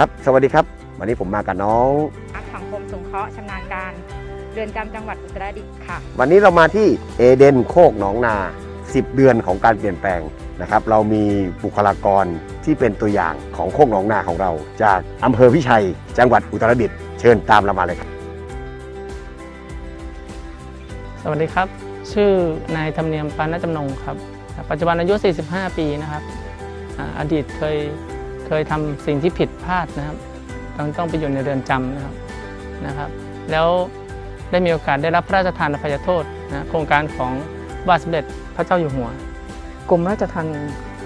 ครับ สวัสดีครับ วันนี้ผมมากับน้องพักสังคมสงเคราะห์ชำนาญการ เรือนจำจังหวัดอุตรดิตถ์ค่ะ วันนี้เรามาที่เอเดนโคกหนองนา 10 เดือนของการเปลี่ยนแปลงนะครับ เรามีบุคลากรที่เป็นตัวอย่างของโคกหนองนาของเรา จากอำเภอพิชัย จังหวัดอุตรดิตถ์เชิญตามเรามาเลยครับ สวัสดีครับ ชื่อนายธรรมเนียมปานจำนงครับ ปัจจุบันอายุ 45 ปีนะครับอ่าอดีตเคย เคยทำสิ่งที่ผิดพลาดนะครับต้องต้องไปอยู่ในเรือนจำนะครับนะครับ แล้วได้มีโอกาสได้รับพระราชทานอภัยโทษนะโครงการของบาทสมเด็จพระเจ้าอยู่หัว กรมราชทัณฑ์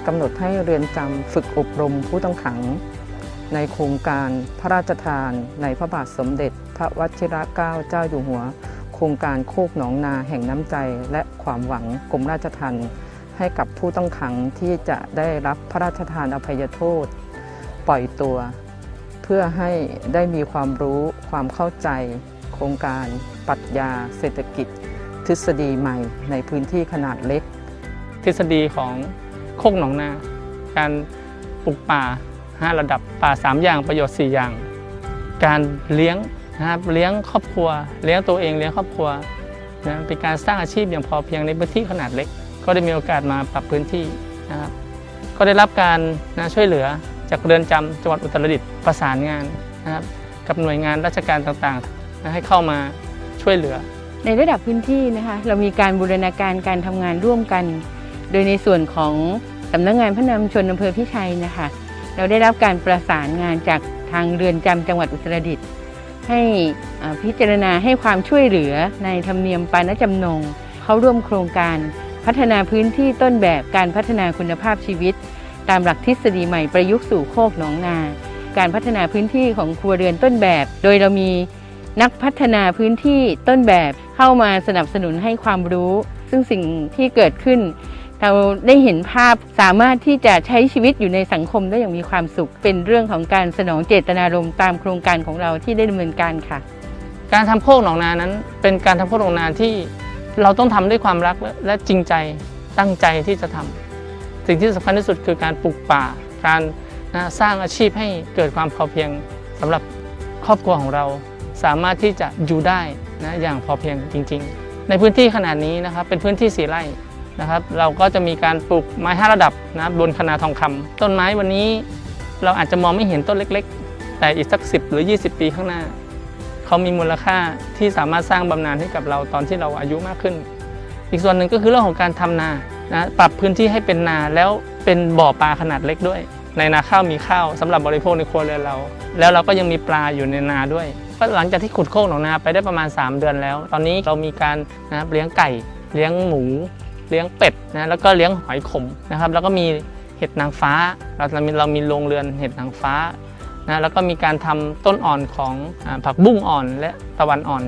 กำหนดให้เรือนจำฝึกอบรมผู้ต้องขัง ในโครงการพระราชทานในพระบาทสมเด็จ พระวชิรเกล้าเจ้าอยู่หัว โครงการโคกหนองนาแห่งน้ำใจ และความหวังกรมราชทัณฑ์ให้กับผู้ต้องขังที่จะได้รับพระราชทานอภัยโทษ ปล่อยตัว เพื่อให้ได้มีความรู้ความเข้าใจ โครงการปรัชญาเศรษฐกิจ ทฤษฎีใหม่ในพื้นที่ขนาดเล็ก ทฤษฎีของโคกหนองนา การปลูกป่า 5 ระดับป่า 3 อย่างประโยชน์ 4 อย่าง การเลี้ยงนะครับเลี้ยงครอบครัว เลี้ยงตัวเองเลี้ยงครอบครัวนะเป็นการสร้างอาชีพอย่างพอเพียงในพื้นที่ขนาดเล็ก ก็ได้มีโอกาสมาปรับพื้นที่นะครับก็ได้รับการนะช่วยเหลือ จากเรือนจำจังหวัดอุตรดิตถ์ประสานงานนะครับกับหน่วยงานราชการต่างๆ ให้เข้ามาช่วยเหลือ ในระดับพื้นที่นะคะเรามีการบูรณาการการทำงานร่วมกัน โดยในส่วนของสำนักงานพระนามชนอำเภอพิชัยนะคะเราได้รับการประสานงานจากทางเรือนจำจังหวัดอุตรดิตถ์ให้พิจารณาให้ความช่วยเหลือในธรรมเนียมปานจำนง เข้าร่วมโครงการพัฒนาพื้นที่ต้นแบบการพัฒนาคุณภาพชีวิต ตามหลักทฤษฎีใหม่ประยุกต์สู่โคกหนองนา การพัฒนาพื้นที่ของครัวเรือนต้นแบบ โดยเรามีนักพัฒนาพื้นที่ต้นแบบเข้ามาสนับสนุนให้ความรู้ ซึ่งสิ่งที่เกิดขึ้น เราได้เห็นภาพสามารถที่จะใช้ชีวิตอยู่ในสังคมได้อย่างมีความสุข เป็นเรื่องของการสนองเจตนารมณ์ตามโครงการของเราที่ได้ดำเนินการค่ะ การทำโคกหนองนานั้น เป็นการทำโคกหนองนาที่เราต้องทำด้วยความรักและและจริงใจตั้งใจที่จะทำ สิ่งที่สำคัญที่สุดคือการปลูกป่า การนะสร้างอาชีพให้เกิดความพอเพียงสำหรับครอบครัวของเรา สามารถที่จะอยู่ได้นะอย่างพอเพียงจริง ๆ ในพื้นที่ขนาดนี้นะครับเป็นพื้นที่สีไร่นะครับเราก็จะมีการปลูกไม้ห้าระดับนะบนคณาทองคำต้นไม้วันนี้เราอาจจะมองไม่เห็นต้นเล็ก ๆ แต่อีกสัก 10 หรือ 20 ปีข้างหน้า เขามีมูลค่าที่สามารถสร้างบำนาญให้กับเราตอนที่เราอายุมากขึ้น อีกส่วนหนึ่งก็คือเรื่องของการทำนา นะปรับพื้นที่ให้เป็นนาแล้วเป็นบ่อปลาขนาดเล็กด้วย ในนาข้าวมีข้าวสำหรับบริโภคในครัวเรือนเรา แล้วเราก็ยังมีปลาอยู่ในนาด้วยก็หลังจากที่ขุดโคกหนองนาไปได้ประมาณ 3 เดือนแล้ว ตอนนี้เรามีการนะเลี้ยงไก่ เลี้ยงหมู เลี้ยงเป็ดนะแล้วก็เลี้ยงหอยขมนะครับแล้วก็มีเห็ดนางฟ้า เราเรามีเรามีโรงเรือนเห็ดนางฟ้านะแล้วก็มีการทำต้นอ่อนของผักบุ้งอ่อนและตะวันอ่อน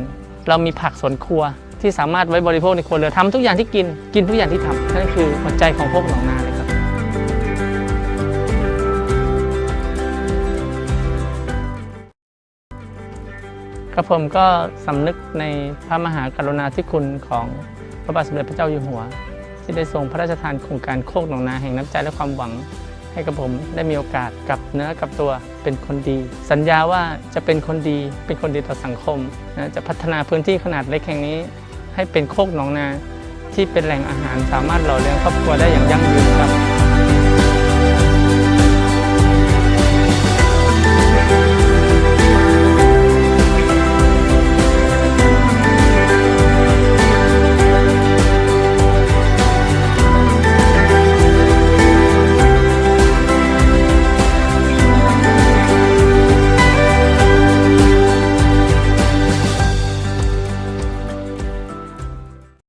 เรามีผักสวนครัว ที่สามารถไว้บริโภคในครัวเรือนทำทุกอย่างที่กินกินทุกอย่างที่ทำนั่นคือหัวใจของพวกหนองนาเลยครับครับผมก็สำนึกในพระมหากรุณาธิคุณของพระบาทสมเด็จพระเจ้าอยู่หัว ที่ได้ทรงพระราชทานโครงการโคกหนองนาแห่งน้ำใจและความหวัง ให้กับผมได้มีโอกาสกลับเนื้อกลับตัวเป็นคนดี สัญญาว่าจะเป็นคนดีเป็นคนดีต่อสังคมนะจะพัฒนาพื้นที่ขนาดเล็กแห่งนี้ ให้เป็นโคกหนองนาที่เป็นแหล่งอาหารสามารถหล่อเลี้ยงครอบครัวได้อย่างยั่งยืนครับ